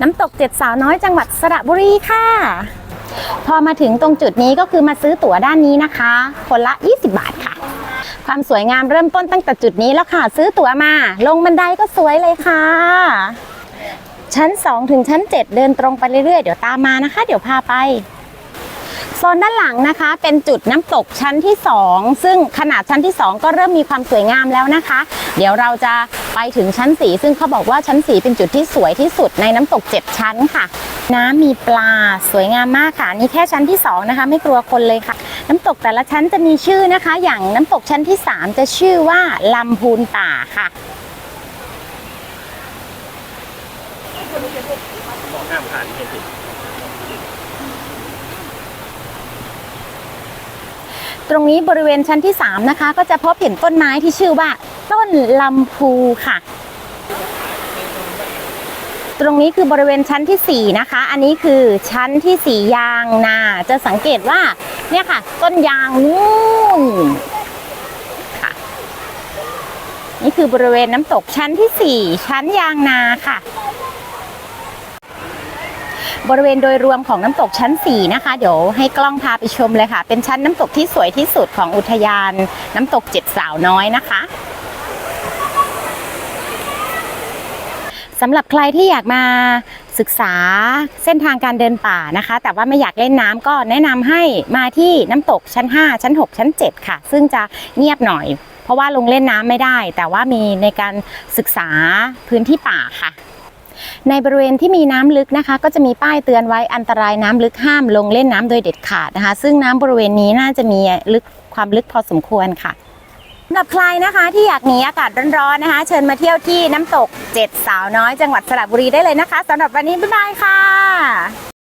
น้ำตกเจ็ดสาวน้อยจังหวัดสระบุรีค่ะ พอมาถึงตรงจุดนี้ก็คือมาซื้อตั๋วด้านนี้นะคะ คนละ 20 บาทค่ะ ความสวยงามเริ่มต้นตั้งแต่จุดนี้แล้วค่ะ ซื้อตั๋วมา ลงบันไดก็สวยเลยค่ะ ชั้น 2 ถึงชั้น 7 เดินตรงไปเรื่อยๆ เดี๋ยวตามมานะคะ เดี๋ยวพาไปโซนด้านหลังนะคะเป็นจุดน้ำตกชั้นที่ 2 ซึ่งขนาดชั้นที่ 2 ก็เริ่มมีความสวยงามแล้วนะคะ เดี๋ยวเราจะ ไปถึงชั้น4ซึ่งเขาบอกว่าชั้น4เป็นจุดที่สวยที่สุดในน้ำตก 7 ชั้นค่ะ น้ำมีปลาสวยงามมากค่ะ นี่แค่ชั้นที่ 2 นะคะ ไม่กลัวคนเลยค่ะ น้ำตกแต่ละชั้นจะมีชื่อนะคะ อย่างน้ำตกชั้นที่ 3 จะชื่อว่าลำพูนป่าค่ะตรงนี้บริเวณชั้นที่ 3 นะคะ ก็จะพบเห็นต้นไม้ที่ชื่อว่า ต้นลำพูค่ะ ตรงนี้คือบริเวณชั้นทีสี่ 4 นะคะ อันนี้คือชั้นที่ 4 ยางนา จะสังเกตว่าเนี่ยค่ะ ต้นยางนู่นค่ะ นี่คือบริเวณน้ำตกชั้นที่ 4 ชั้นยางนาค่ะบริเวณโดยรวมของน้ำตกชั้น 4 นะคะ เดี๋ยวให้กล้องพาไปชมเลยค่ะ เป็นชั้นน้ำตกที่สวยที่สุดของอุทยานน้ำตกเจ็ดสาวน้อยนะคะ สำหรับใครที่อยากมาศึกษาเส้นทางการเดินป่านะคะ แต่ว่าไม่อยากเล่นน้ำก็แนะนำให้มาที่น้ำตกชั้น 5 ชั้น 6 ชั้น 7 ค่ะ ซึ่งจะเงียบหน่อย เพราะว่าลงเล่นน้ำไม่ได้ แต่ว่ามีในการศึกษาพื้นที่ป่าค่ะในบริเวณที่มีน้ำลึกนะคะ ก็จะมีป้ายเตือนไว้อันตรายน้ำลึกห้ามลงเล่นน้ำโดยเด็ดขาดนะคะ ซึ่งน้ำบริเวณนี้น่าจะมีลึกความลึกพอสมควรค่ะ สำหรับใครนะคะที่อยากหนีอากาศร้อนๆนะคะ เชิญมาเที่ยวที่น้ำตกเจ็ดสาวน้อยจังหวัดสระบุรีได้เลยนะคะสำหรับวันนี้บ๊ายบายค่ะ